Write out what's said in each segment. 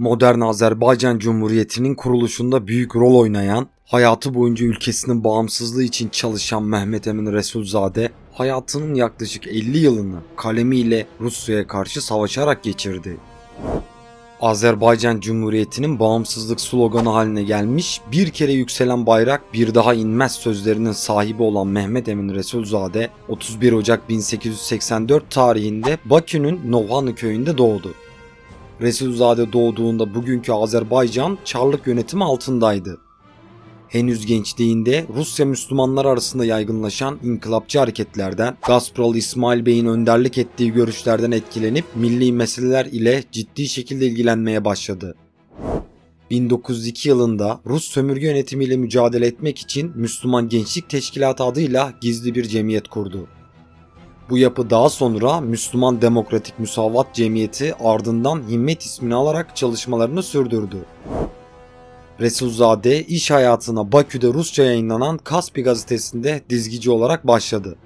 modern Azerbaycan Cumhuriyeti'nin kuruluşunda büyük rol oynayan, hayatı boyunca ülkesinin bağımsızlığı için çalışan Mehmet Emin Resulzade, hayatının yaklaşık 50 yılını kalemiyle Rusya'ya karşı savaşarak geçirdi. Azerbaycan Cumhuriyeti'nin bağımsızlık sloganı haline gelmiş, bir kere yükselen bayrak bir daha inmez sözlerinin sahibi olan Mehmet Emin Resulzade, 31 Ocak 1884 tarihinde Bakü'nün Novhanı köyünde doğdu. Resulzade doğduğunda bugünkü Azerbaycan Çarlık yönetimi altındaydı. Henüz gençliğinde Rusya Müslümanlar arasında yaygınlaşan inkılapçı hareketlerden, Gazpralı İsmail Bey'in önderlik ettiği görüşlerden etkilenip milli meseleler ile ciddi şekilde ilgilenmeye başladı. 1902 yılında Rus sömürge yönetimiyle mücadele etmek için Müslüman Gençlik Teşkilatı adıyla gizli bir cemiyet kurdu. Bu yapı daha sonra Müslüman Demokratik Musavat Cemiyeti ardından Himmet ismini alarak çalışmalarını sürdürdü. Resulzade iş hayatına Bakü'de Rusça yayınlanan Kaspi gazetesinde dizgici olarak başladı.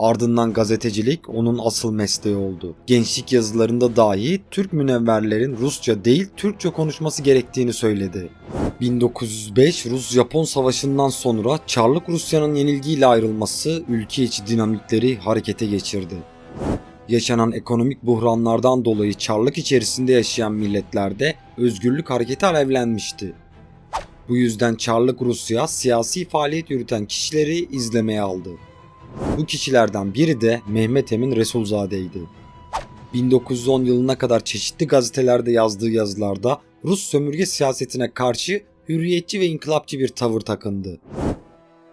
Ardından gazetecilik onun asıl mesleği oldu. Gençlik yazılarında dahi Türk münevverlerin Rusça değil Türkçe konuşması gerektiğini söyledi. 1905 Rus-Japon Savaşı'ndan sonra Çarlık Rusya'nın yenilgiyle ayrılması ülke içi dinamikleri harekete geçirdi. Yaşanan ekonomik buhranlardan dolayı Çarlık içerisinde yaşayan milletlerde özgürlük hareketi alevlenmişti. Bu yüzden Çarlık Rusya siyasi faaliyet yürüten kişileri izlemeye aldı. Bu kişilerden biri de Mehmet Emin Resulzade'ydi. 1910 yılına kadar çeşitli gazetelerde yazdığı yazılarda Rus sömürge siyasetine karşı hürriyetçi ve inkılapçı bir tavır takındı.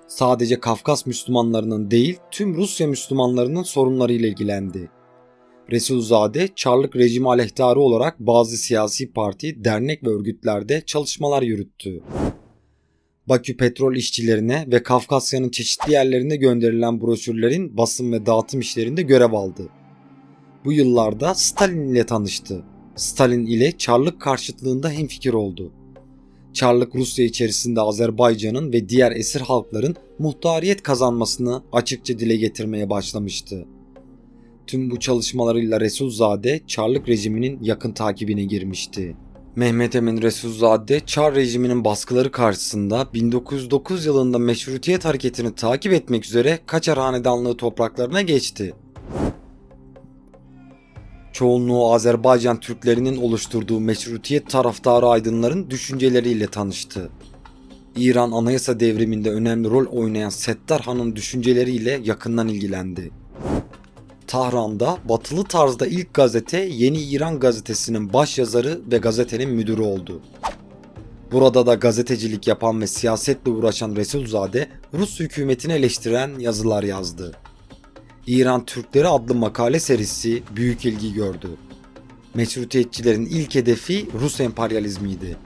Sadece Kafkas Müslümanlarının değil tüm Rusya Müslümanlarının sorunlarıyla ilgilendi. Resulzade Çarlık rejimi aleyhtarı olarak bazı siyasi parti, dernek ve örgütlerde çalışmalar yürüttü. Bakü petrol işçilerine ve Kafkasya'nın çeşitli yerlerine gönderilen broşürlerin basım ve dağıtım işlerinde görev aldı. Bu yıllarda Stalin ile tanıştı. Stalin ile Çarlık karşıtlığında hemfikir oldu. Çarlık Rusya içerisinde Azerbaycan'ın ve diğer esir halkların muhtariyet kazanmasını açıkça dile getirmeye başlamıştı. Tüm bu çalışmalarıyla Resulzade Çarlık rejiminin yakın takibine girmişti. Mehmet Emin Resulzade Çar rejiminin baskıları karşısında 1909 yılında meşrutiyet hareketini takip etmek üzere Kaçar Hanedanlığı topraklarına geçti. Çoğunluğu Azerbaycan Türklerinin oluşturduğu meşrutiyet taraftarı aydınların düşünceleriyle tanıştı. İran anayasa devriminde önemli rol oynayan Settar Han'ın düşünceleriyle yakından ilgilendi. Tahran'da batılı tarzda ilk gazete Yeni İran gazetesinin baş yazarı ve gazetenin müdürü oldu. Burada da gazetecilik yapan ve siyasetle uğraşan Resulzade Rus hükümetini eleştiren yazılar yazdı. İran Türkleri adlı makale serisi büyük ilgi gördü. Meşrutiyetçilerin ilk hedefi Rus emperyalizmiydi.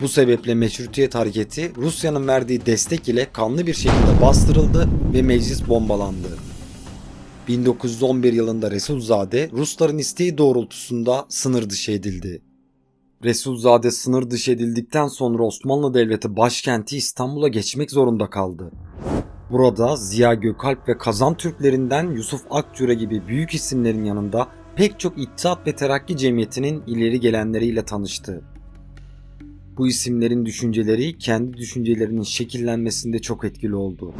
Bu sebeple meşrutiyet hareketi Rusya'nın verdiği destek ile kanlı bir şekilde bastırıldı ve meclis bombalandı. 1911 yılında Resulzade Rusların isteği doğrultusunda sınır dışı edildi. Resulzade sınır dışı edildikten sonra Osmanlı Devleti başkenti İstanbul'a geçmek zorunda kaldı. Burada Ziya Gökalp ve Kazan Türklerinden Yusuf Akçure gibi büyük isimlerin yanında pek çok İttihat ve Terakki Cemiyeti'nin ileri gelenleriyle tanıştı. Bu isimlerin düşünceleri kendi düşüncelerinin şekillenmesinde çok etkili oldu.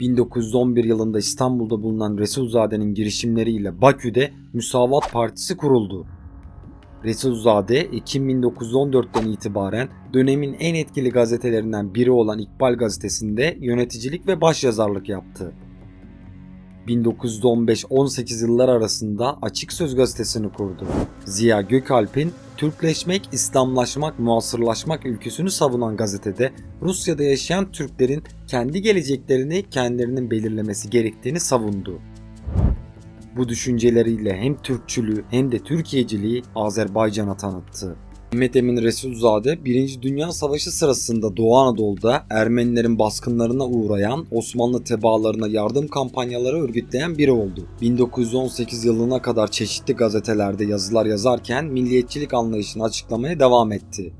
1911 yılında İstanbul'da bulunan Resulzade'nin girişimleriyle Bakü'de Müsavat Partisi kuruldu. Resulzade Ekim 1914'ten itibaren dönemin en etkili gazetelerinden biri olan İkbal gazetesinde yöneticilik ve başyazarlık yaptı. 1915-18 yıllar arasında Açık Söz gazetesini kurdu. Ziya Gökalp'in Türkleşmek, İslamlaşmak, muasırlaşmak ülküsünü savunan gazetede Rusya'da yaşayan Türklerin kendi geleceklerini kendilerinin belirlemesi gerektiğini savundu. Bu düşünceleriyle hem Türkçülüğü hem de Türkiye'ciliği Azerbaycan'a tanıttı. Mehmet Emin Resulzade 1. Dünya Savaşı sırasında Doğu Anadolu'da Ermenilerin baskınlarına uğrayan Osmanlı tebaalarına yardım kampanyaları örgütleyen biri oldu. 1918 yılına kadar çeşitli gazetelerde yazılar yazarken milliyetçilik anlayışını açıklamaya devam etti.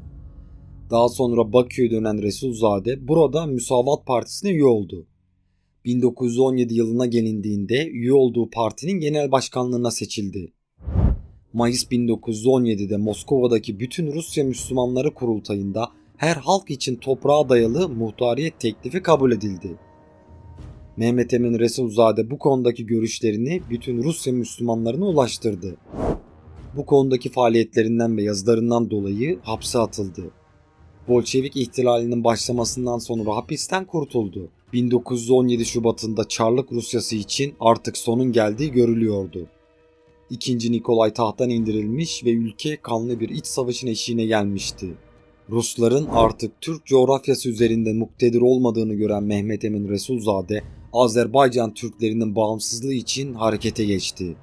Daha sonra Bakü'ye dönen Resulzade burada Müsavat Partisi'ne üye oldu. 1917 yılına gelindiğinde üye olduğu partinin genel başkanlığına seçildi. Mayıs 1917'de Moskova'daki bütün Rusya Müslümanları kurultayında her halk için toprağa dayalı muhtariyet teklifi kabul edildi. Mehmet Emin Resulzade bu konudaki görüşlerini bütün Rusya Müslümanlarına ulaştırdı. Bu konudaki faaliyetlerinden ve yazılarından dolayı hapse atıldı. Bolşevik ihtilalinin başlamasından sonra hapisten kurtuldu. 1917 Şubat'ında Çarlık Rusyası için artık sonun geldiği görülüyordu. İkinci Nikolay tahttan indirilmiş ve ülke kanlı bir iç savaşın eşiğine gelmişti. Rusların artık Türk coğrafyası üzerinde muktedir olmadığını gören Mehmet Emin Resulzade, Azerbaycan Türklerinin bağımsızlığı için harekete geçti.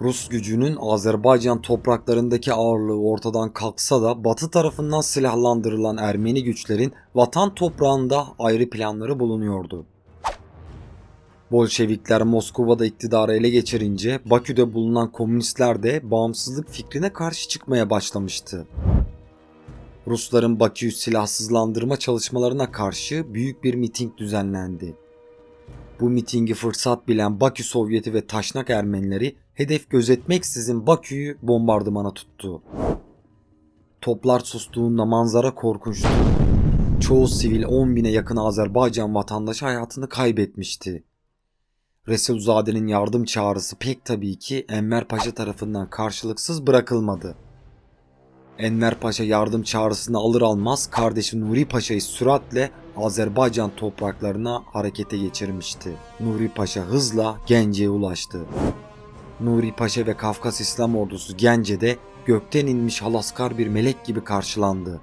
Rus gücünün Azerbaycan topraklarındaki ağırlığı ortadan kalksa da Batı tarafından silahlandırılan Ermeni güçlerin vatan toprağında ayrı planları bulunuyordu. Bolşevikler Moskova'da iktidarı ele geçirince Bakü'de bulunan komünistler de bağımsızlık fikrine karşı çıkmaya başlamıştı. Rusların Bakü'yü silahsızlandırma çalışmalarına karşı büyük bir miting düzenlendi. Bu mitingi fırsat bilen Bakü Sovyeti ve Taşnak Ermenileri hedef gözetmeksizin Bakü'yü bombardımana tuttu. Toplar sustuğunda manzara korkunçtu. Çoğu sivil 10 bine yakın Azerbaycan vatandaşı hayatını kaybetmişti. Resulzade'nin yardım çağrısı pek tabii ki Enver Paşa tarafından karşılıksız bırakılmadı. Enver Paşa yardım çağrısını alır almaz kardeşi Nuri Paşa'yı süratle Azerbaycan topraklarına harekete geçirmişti. Nuri Paşa hızla Gence'ye ulaştı. Nuri Paşa ve Kafkas İslam Ordusu Gence'de gökten inmiş halaskar bir melek gibi karşılandı.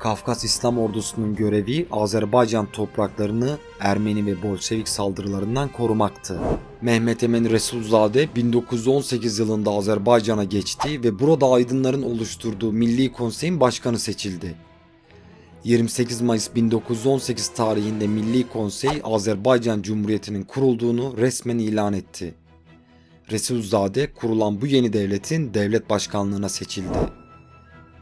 Kafkas İslam Ordusu'nun görevi Azerbaycan topraklarını Ermeni ve Bolşevik saldırılarından korumaktı. Mehmet Emin Resulzade 1918 yılında Azerbaycan'a geçti ve burada aydınların oluşturduğu Milli Konsey'in başkanı seçildi. 28 Mayıs 1918 tarihinde Milli Konsey Azerbaycan Cumhuriyeti'nin kurulduğunu resmen ilan etti. Resulzade kurulan bu yeni devletin devlet başkanlığına seçildi.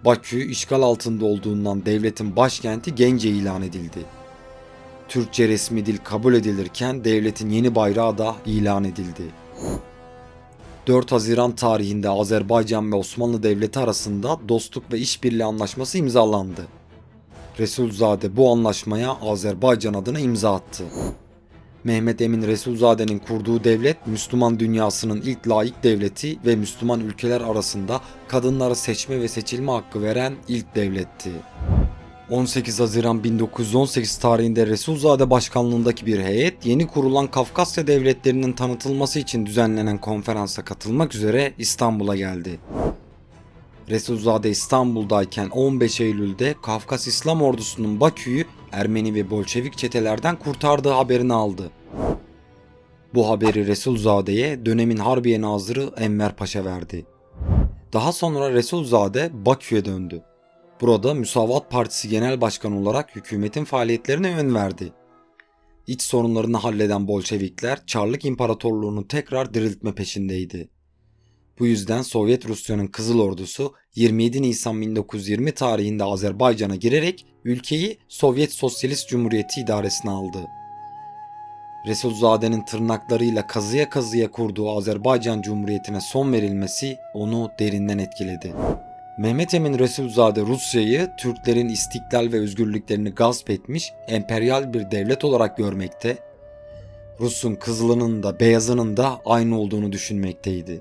Bakü işgal altında olduğundan devletin başkenti Gence ilan edildi. Türkçe resmi dil kabul edilirken devletin yeni bayrağı da ilan edildi. 4 Haziran tarihinde Azerbaycan ve Osmanlı Devleti arasında dostluk ve işbirliği anlaşması imzalandı. Resulzade bu anlaşmaya Azerbaycan adına imza attı. Mehmet Emin Resulzade'nin kurduğu devlet Müslüman dünyasının ilk layık devleti ve Müslüman ülkeler arasında kadınlara seçme ve seçilme hakkı veren ilk devletti. 18 Haziran 1918 tarihinde Resulzade başkanlığındaki bir heyet yeni kurulan Kafkasya devletlerinin tanıtılması için düzenlenen konferansa katılmak üzere İstanbul'a geldi. Resulzade İstanbul'dayken 15 Eylül'de Kafkas İslam Ordusu'nun Bakü'yü Ermeni ve Bolşevik çetelerden kurtardığı haberini aldı. Bu haberi Resulzade'ye dönemin Harbiye Nazırı Enver Paşa verdi. Daha sonra Resulzade Bakü'ye döndü. Burada Müsavat Partisi Genel Başkanı olarak hükümetin faaliyetlerine yön verdi. İç sorunlarını halleden Bolşevikler Çarlık İmparatorluğunu tekrar diriltme peşindeydi. Bu yüzden Sovyet Rusya'nın Kızıl Ordusu 27 Nisan 1920 tarihinde Azerbaycan'a girerek ülkeyi Sovyet Sosyalist Cumhuriyeti idaresine aldı. Resulzade'nin tırnaklarıyla kazıya kazıya kurduğu Azerbaycan Cumhuriyeti'ne son verilmesi onu derinden etkiledi. Mehmet Emin Resulzade Rusya'yı Türklerin istiklal ve özgürlüklerini gasp etmiş emperyal bir devlet olarak görmekte, Rus'un kızılının da beyazının da aynı olduğunu düşünmekteydi.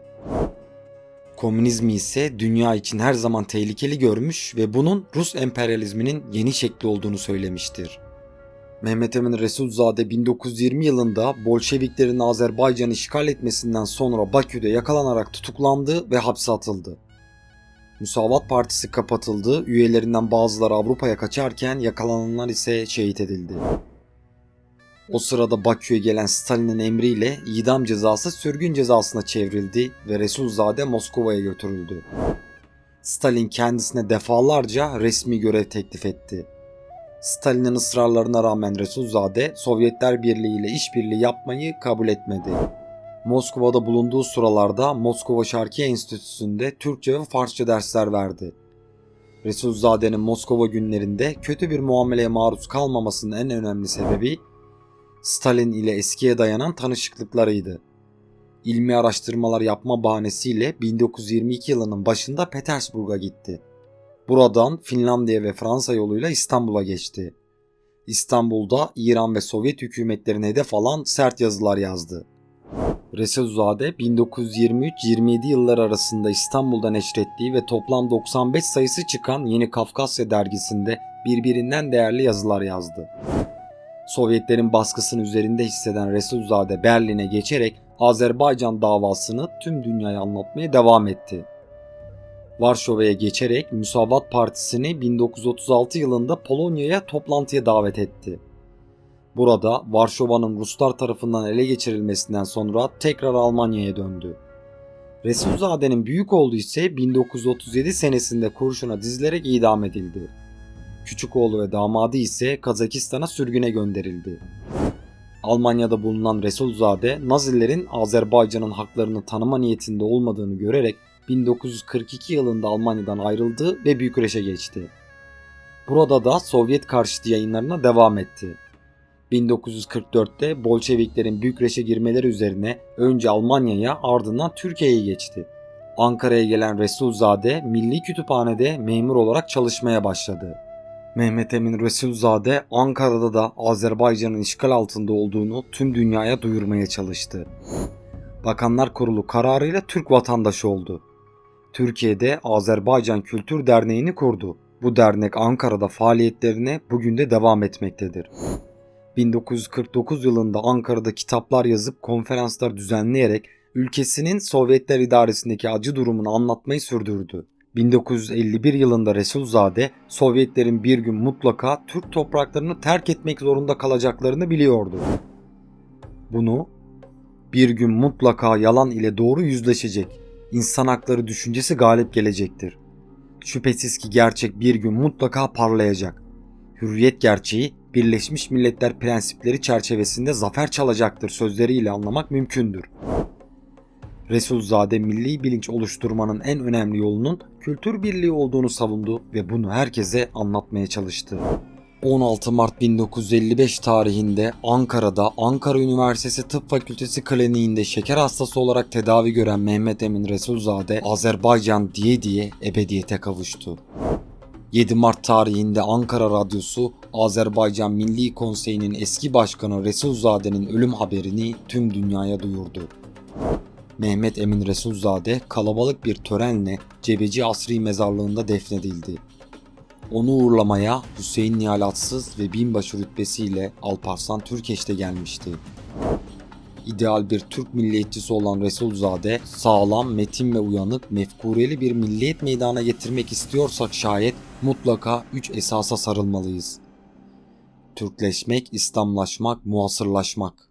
Komünizmi ise dünya için her zaman tehlikeli görmüş ve bunun Rus emperyalizminin yeni şekli olduğunu söylemiştir. Mehmet Emin Resulzade 1920 yılında Bolşeviklerin Azerbaycan'ı işgal etmesinden sonra Bakü'de yakalanarak tutuklandı ve hapse atıldı. Müsavat Partisi kapatıldı, üyelerinden bazıları Avrupa'ya kaçarken yakalananlar ise şehit edildi. O sırada Bakü'ye gelen Stalin'in emriyle idam cezası sürgün cezasına çevrildi ve Resulzade Moskova'ya götürüldü. Stalin kendisine defalarca resmi görev teklif etti. Stalin'in ısrarlarına rağmen Resulzade Sovyetler Birliği ile işbirliği yapmayı kabul etmedi. Moskova'da bulunduğu sıralarda Moskova Şarkiye Enstitüsü'nde Türkçe ve Farsça dersler verdi. Resulzade'nin Moskova günlerinde kötü bir muameleye maruz kalmamasının en önemli sebebi Stalin ile eskiye dayanan tanışıklıklarıydı. ilmi araştırmalar yapma bahanesiyle 1922 yılının başında Petersburg'a gitti. Buradan Finlandiya ve Fransa yoluyla İstanbul'a geçti. İstanbul'da İran ve Sovyet hükümetlerine hedef alan sert yazılar yazdı. Resulzade 1923-27 yılları arasında İstanbul'da neşrettiği ve toplam 95 sayısı çıkan Yeni Kafkasya dergisinde birbirinden değerli yazılar yazdı. Sovyetlerin baskısını üzerinde hisseden Resulzade Berlin'e geçerek Azerbaycan davasını tüm dünyaya anlatmaya devam etti. Varşova'ya geçerek Müsavat Partisi'ni 1936 yılında Polonya'ya toplantıya davet etti. Burada Varşova'nın Ruslar tarafından ele geçirilmesinden sonra tekrar Almanya'ya döndü. Resulzade'nin büyük oğlu ise 1937 senesinde kurşuna dizilerek idam edildi. Küçük oğlu ve damadı ise Kazakistan'a sürgüne gönderildi. Almanya'da bulunan Resulzade, Nazilerin Azerbaycan'ın haklarını tanıma niyetinde olmadığını görerek 1942 yılında Almanya'dan ayrıldı ve Bükreş'e geçti. Burada da Sovyet karşıtı yayınlarına devam etti. 1944'te Bolşeviklerin Bükreş'e girmeleri üzerine önce Almanya'ya ardından Türkiye'ye geçti. Ankara'ya gelen Resulzade Milli Kütüphane'de memur olarak çalışmaya başladı. Mehmet Emin Resulzade Ankara'da da Azerbaycan'ın işgal altında olduğunu tüm dünyaya duyurmaya çalıştı. Bakanlar Kurulu kararıyla Türk vatandaşı oldu. Türkiye'de Azerbaycan Kültür Derneği'ni kurdu. Bu dernek Ankara'da faaliyetlerine bugün de devam etmektedir. 1949 yılında Ankara'da kitaplar yazıp konferanslar düzenleyerek ülkesinin Sovyetler idaresindeki acı durumunu anlatmayı sürdürdü. 1951 yılında Resulzade Sovyetlerin bir gün mutlaka Türk topraklarını terk etmek zorunda kalacaklarını biliyordu. Bunu bir gün mutlaka yalan ile doğru yüzleşecek. İnsan hakları düşüncesi galip gelecektir. Şüphesiz ki gerçek bir gün mutlaka parlayacak. Hürriyet gerçeği Birleşmiş Milletler prensipleri çerçevesinde zafer çalacaktır sözleriyle anlamak mümkündür. Resulzade milli bilinç oluşturmanın en önemli yolunun kültür birliği olduğunu savundu ve bunu herkese anlatmaya çalıştı. 16 Mart 1955 tarihinde Ankara'da Ankara Üniversitesi Tıp Fakültesi kliniğinde şeker hastası olarak tedavi gören Mehmet Emin Resulzade Azerbaycan diye diye ebediyete kavuştu. 7 Mart tarihinde Ankara Radyosu Azerbaycan Milli Konseyi'nin eski başkanı Resulzade'nin ölüm haberini tüm dünyaya duyurdu. Mehmet Emin Resulzade kalabalık bir törenle Cebeci Asri mezarlığında defnedildi. Onu uğurlamaya Hüseyin Nihal Atsız ve binbaşı rütbesiyle Alparslan Türkeş de gelmişti. İdeal bir Türk milliyetçisi olan Resulzade sağlam, metin ve uyanık, mefkureli bir milliyet meydana getirmek istiyorsak şayet mutlaka üç esasa sarılmalıyız. Türkleşmek, İslamlaşmak, muasırlaşmak.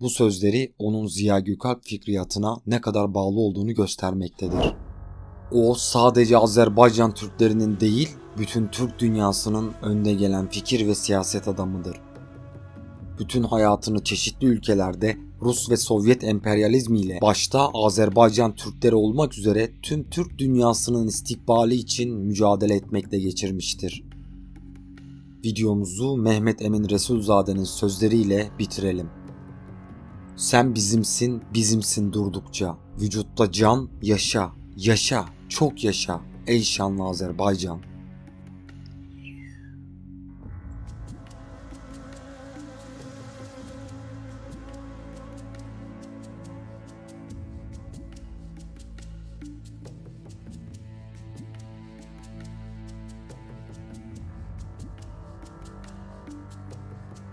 Bu sözleri onun Ziya Gökalp fikriyatına ne kadar bağlı olduğunu göstermektedir. O sadece Azerbaycan Türklerinin değil, bütün Türk dünyasının önde gelen fikir ve siyaset adamıdır. Bütün hayatını çeşitli ülkelerde Rus ve Sovyet emperyalizmi ile başta Azerbaycan Türkleri olmak üzere tüm Türk dünyasının istikbali için mücadele etmekle geçirmiştir. Videomuzu Mehmet Emin Resulzade'nin sözleriyle bitirelim. Sen bizimsin, bizimsin durdukça. Vücutta can, yaşa, yaşa, çok yaşa. Ey şanlı Azerbaycan.